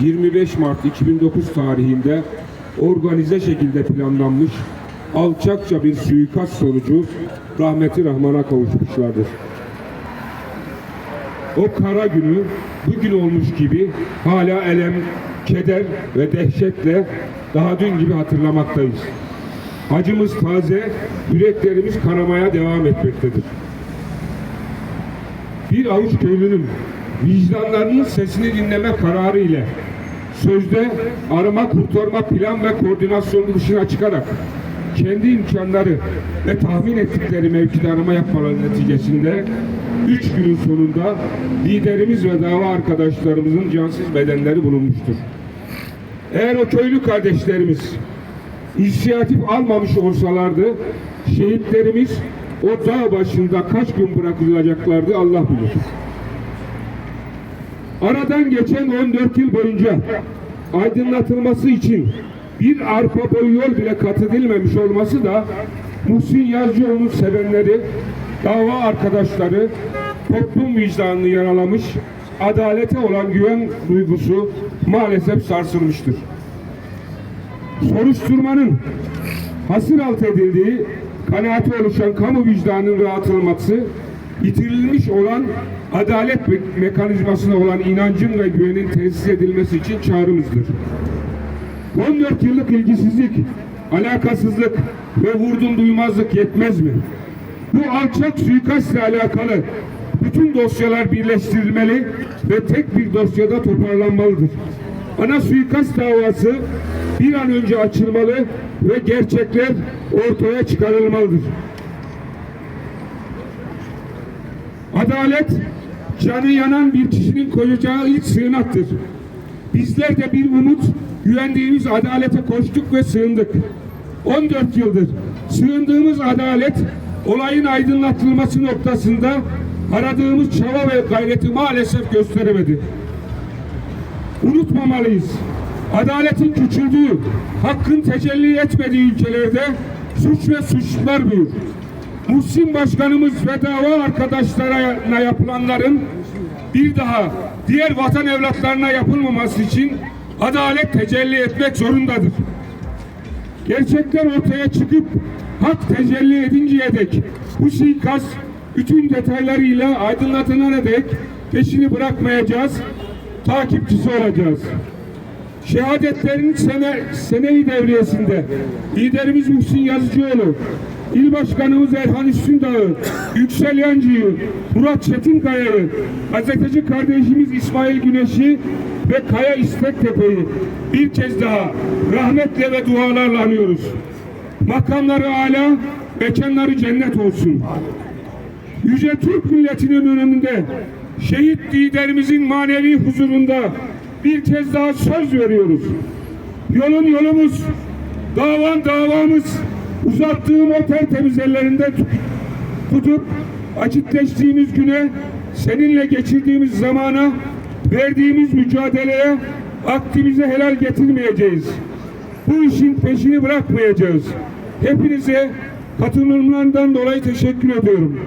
25 Mart 2009 tarihinde organize şekilde planlanmış alçakça bir suikast sonucu rahmeti rahmana kavuşmuşlardır. O kara günü bugün olmuş gibi hala elem, keder ve dehşetle daha dün gibi hatırlamaktayız. Acımız taze, yüreklerimiz kanamaya devam etmektedir. Bir avuç köylünün vicdanlarının sesini dinleme kararı ile sözde arama kurtarma plan ve koordinasyonu dışına çıkarak kendi imkanları ve tahmin ettikleri mevkide arama yapmaları neticesinde üç günün sonunda liderimiz ve dava arkadaşlarımızın cansız bedenleri bulunmuştur. Eğer o köylü kardeşlerimiz inisiyatif almamış olsalardı şehitlerimiz o dağ başında kaç gün bırakılacaklardı Allah bilir. Aradan geçen 14 yıl boyunca aydınlatılması için bir arpa boyu yol bile kat edilmemiş olması da Muhsin Yazıcıoğlu'nun sevenleri, dava arkadaşları, toplum vicdanını yaralamış, adalete olan güven duygusu maalesef sarsılmıştır. Soruşturmanın hasır alt edildiği, kanaati oluşan kamu vicdanının rahatılması, yitirilmiş olan adalet me- mekanizmasına olan inancın ve güvenin tesis edilmesi için çağrımızdır. 14 yıllık ilgisizlik, alakasızlık ve vurdum duymazlık yetmez mi? Bu alçak suikastla alakalı bütün dosyalar birleştirilmeli ve tek bir dosyada toparlanmalıdır. Ana suikast davası bir an önce açılmalı ve gerçekler ortaya çıkarılmalıdır. Adalet canı yanan bir kişinin koyacağı ilk sığınaktır. Bizler de bir umut, güvendiğimiz adalete koştuk ve sığındık. 14 yıldır sığındığımız adalet olayın aydınlatılması noktasında aradığımız çaba ve gayreti maalesef gösteremedi. Unutmamalıyız. Adaletin küçüldüğü, hakkın tecelli etmediği ülkelerde suç ve suçlar büyür. Muhsin Başkanımız ve dava arkadaşlarına yapılanların bir daha diğer vatan evlatlarına yapılmaması için adalet tecelli etmek zorundadır. Gerçekler ortaya çıkıp hak tecelli edinceye dek bu suikast bütün detaylarıyla aydınlatılana dek peşini bırakmayacağız, takipçisi olacağız. Şehadetlerin sene, seneyi devriyesinde liderimiz Muhsin Yazıcıoğlu, İl Başkanımız Erhan Üstündağ'ı, Yüksel Yancı'yı, Murat Çetinkaya'yı, gazeteci kardeşimiz İsmail Güneş'i ve Kaya İstektepe'yi bir kez daha rahmetle ve dualarla anıyoruz. Makamları âlâ, mekanları cennet olsun. Yüce Türk milletinin önünde şehit liderimizin manevi huzurunda bir kez daha söz veriyoruz. Yolun yolumuz, davan davamız, uzattığım o tertemiz ellerinden tut- tutup açıkleştiğimiz güne, seninle geçirdiğimiz zamana, verdiğimiz mücadeleye aktimize helal getirmeyeceğiz. Bu işin peşini bırakmayacağız. Hepinize katılımlarından dolayı teşekkür ediyorum.